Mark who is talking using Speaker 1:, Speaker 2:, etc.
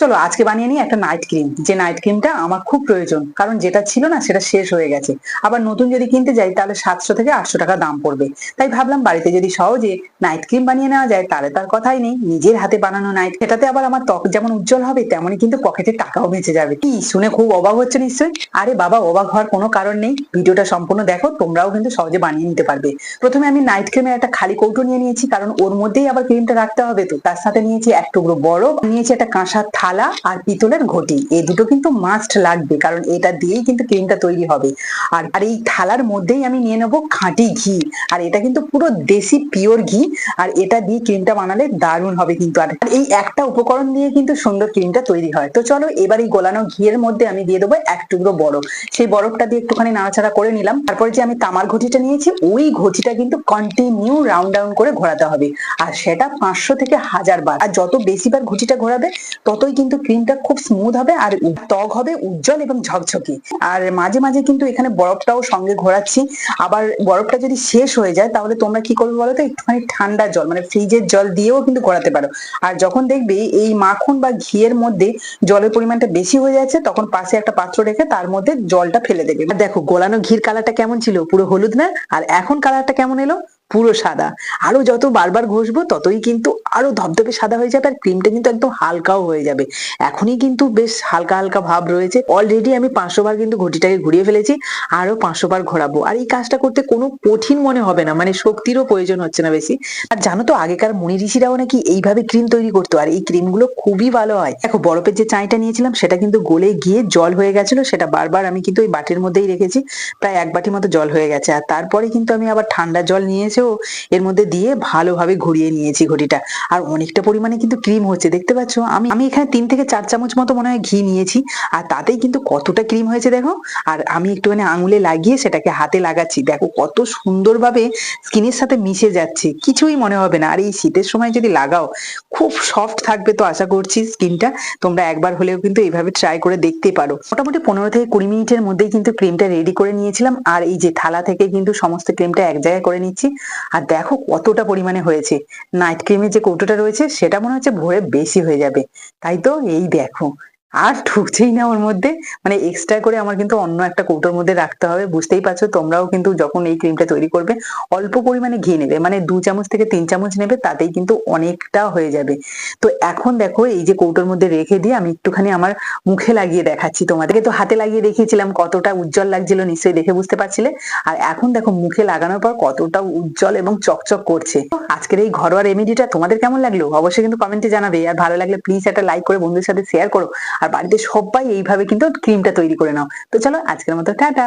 Speaker 1: চলো আজকে বানিয়ে নিই একটা নাইট ক্রিম যে নাইট ক্রিমটা আমার খুব প্রয়োজন, কারণ যেটা ছিল না সেটা শেষ হয়ে গেছে। আবার নতুন যদি কিনতে যাই তাহলে সাতশো থেকে আটশো টাকা দাম পড়বে। তাই ভাবলাম বাড়িতে যদি সহজে নাইট ক্রিম বানিয়ে নেওয়া যায় তাহলে তার কথাই নেই। নিজের হাতে বানানো নাইট এটাতে আবার আমার ত্বক যেমন উজ্জ্বল হবে, তেমনই কিন্তু পকেটে টাকাও বেঁচে যাবে। কি, শুনে খুব অবাক হচ্ছে নিশ্চয়ই? আরে বাবা, অবাক হওয়ার কোনো কারণ নেই। ভিডিওটা সম্পূর্ণ দেখো, তোমরাও কিন্তু সহজে বানিয়ে নিতে পারবে। প্রথমে আমি নাইট ক্রিমের একটা খালি কৌটো নিয়ে নিয়েছি, কারণ ওর মধ্যেই আবার ক্রিমটা রাখতে হবে তো। তার সাথে নিয়েছি এক টুকরো বরফ, নিয়েছি একটা কাঁসার থালা আর পিতলের ঘটি। এই দুটো কিন্তু মাস্ট লাগবে, কারণ এটা দিয়েই কিন্তু ক্রিমটা তৈরি হবে। আর আর এই থালার মধ্যেই আমি নিয়ে নেব খাঁটি ঘি। আর এটা কিন্তু পুরো দেশি পিওর ঘি, আর এটা দিয়ে ক্রিমটা বানালে দারুণ হবে কিন্তু। আর এই একটা উপকরণ দিয়ে কিন্তু সুন্দর ক্রিমটা তৈরি হয়। তো চলো এবার এই গোলানো ঘিয়ের মধ্যে আমি দিয়ে দেবো এক টুকরো বরফ। সেই বরফটা দিয়ে একটুখানি নাড়াচাড়া করে নিলাম। তারপরে যে আমি তামার ঘটিটা নিয়েছি, ওই ঘটিটা কিন্তু কন্টিনিউ রাউন্ড ডাউন করে ঘোরাতে হবে। আর সেটা পাঁচশো থেকে হাজার বার। আর যত বেশিবার ঘটিটা ঘোরাবে, ততই কিন্তু ক্রিমটা খুব স্মুথ হবে আর ত্বক হবে উজ্জ্বল এবং ঝকঝকে। আর মাঝে মাঝে কিন্তু এখানে বরফটাও সঙ্গে ঘোরাচ্ছি। আবার বরফটা যদি শেষ হয়ে যায়, তাহলে তোমরা কি করবে বলো তো একটুখানি ঠান্ডা জল মানে ফ্রিজের জল দিয়েও কিন্তু ঘোরাতে পারো। আর যখন দেখবে এই মাখন বা ঘিয়ের মধ্যে জলের পরিমাণটা বেশি হয়ে যাচ্ছে, তখন পাশে একটা পাত্র রেখে তার মধ্যে জলটা ফেলে দেবে। দেখো, গোলানো ঘির কালারটা কেমন ছিল? পুরো হলুদ না? আর এখন কালারটা কেমন এলো? পুরো সাদা। আরও যত বারবার ঘষবো, ততই কিন্তু আরও ধবধবে সাদা হয়ে যাবে আর ক্রিমটা কিন্তু একদম হালকাও হয়ে যাবে। এখনই কিন্তু বেশ হালকা হালকা ভাব রয়েছে। অলরেডি আমি পাঁচশো বার কিন্তু ঘটিটাকে ঘুরিয়ে ফেলেছি, আরও পাঁচশো বার ঘোরাবো। আর এই কাজটা করতে কোনো কঠিন মনে হবে না মানে শক্তিরও প্রয়োজন হচ্ছে না বেশি। আর জানো তো, আগেকার মুনি ঋষিরাও নাকি এইভাবে ক্রিম তৈরি করতো, আর এই ক্রিমগুলো খুবই ভালো হয়। দেখো, বরফের যে চাইটা নিয়েছিলাম, সেটা কিন্তু গলে গিয়ে জল হয়ে গেছিল, সেটা বারবার আমি কিন্তু ওই বাটির মধ্যেই রেখেছি, প্রায় এক বাটি মতো জল হয়ে গেছে। আর তারপরে কিন্তু আমি আবার ঠান্ডা জল নিয়েছেও এর মধ্যে দিয়ে ভালোভাবে ঘুরিয়ে নিয়েছি ঘটিটা। আর অনেকটা পরিমাণে কিন্তু ক্রিম হচ্ছে। দেখতে পাচ্ছ? আমি আমি এখানে তিন থেকে চার চামচ মতো মনে হয় ঘি নিয়েছি। আর তাতেই কিন্তু কতটা ক্রিম হয়েছে দেখো? আর আমি একটুখানি আঙুলে লাগিয়ে সেটাকে হাতে লাগাচ্ছি। দেখো কত সুন্দরভাবে স্কিনের সাথে মিশে যাচ্ছে। কিছুই মনে হবে না। আর এই শীতের সময় যদি লাগাও, খুব সফট থাকবে তো আশা করছি স্কিনটা। তোমরা একবার হলেও কিন্তু এইভাবে ট্রাই করে দেখতে পারো। মোটামুটি পনেরো থেকে কুড়ি মিনিটের মধ্যেই কিন্তু ক্রিমটা রেডি করে নিয়েছিলাম। আর এই যে থালা থেকে কিন্তু সমস্ত ক্রিমটা এক জায়গায় করে নিচ্ছি। আর দেখো কতটা পরিমাণে হয়েছে। নাইট ক্রিমের যে কৌটোটা রয়েছে, সেটা মনে হচ্ছে ভরে বেশি হয়ে যাবে। তাই তো এই দেখো। আর ঢুকছেই না ওর মধ্যে। মানে এক্সট্রা করে আমার কিন্তু অন্য একটা কৌটোর মধ্যে রাখতে হবে। বুঝতেই পারছ, তোমরাও কিন্তু যখন এই ক্রিমটা তৈরি করবে, অল্প পরিমাণে ঘি নেবে। মানে দু চামচ থেকে তিন চামচ নেবে, তাতেই কিন্তু অনেকটা হয়ে যাবে। তো এখন দেখো, এই যে কৌটোর মধ্যে রেখে দিয়ে আমি একটুখানি আমার মুখে লাগিয়ে দেখাচ্ছি তোমাদেরকে। তো হাতে লাগিয়ে দেখিয়েছিলাম কতটা উজ্জ্বল লাগছিল, নিশ্চয়ই দেখে বুঝতে পারছিলে। আর এখন দেখো, মুখে লাগানোর পর কতটা উজ্জ্বল এবং চকচক করছে। আজকের এই ঘরোয়া রেমেডিটা তোমাদের কেমন লাগল? অবশ্যই কিন্তু কমেন্টে জানাবে। আর ভালো লাগলে প্লিজ একটা লাইক করে বন্ধুদের সাথে শেয়ার করো। আর বাড়িতে সবাই এইভাবে কিন্তু ক্রিমটা তৈরি করে নাও। তো চলো আজকের মতো, টাটা!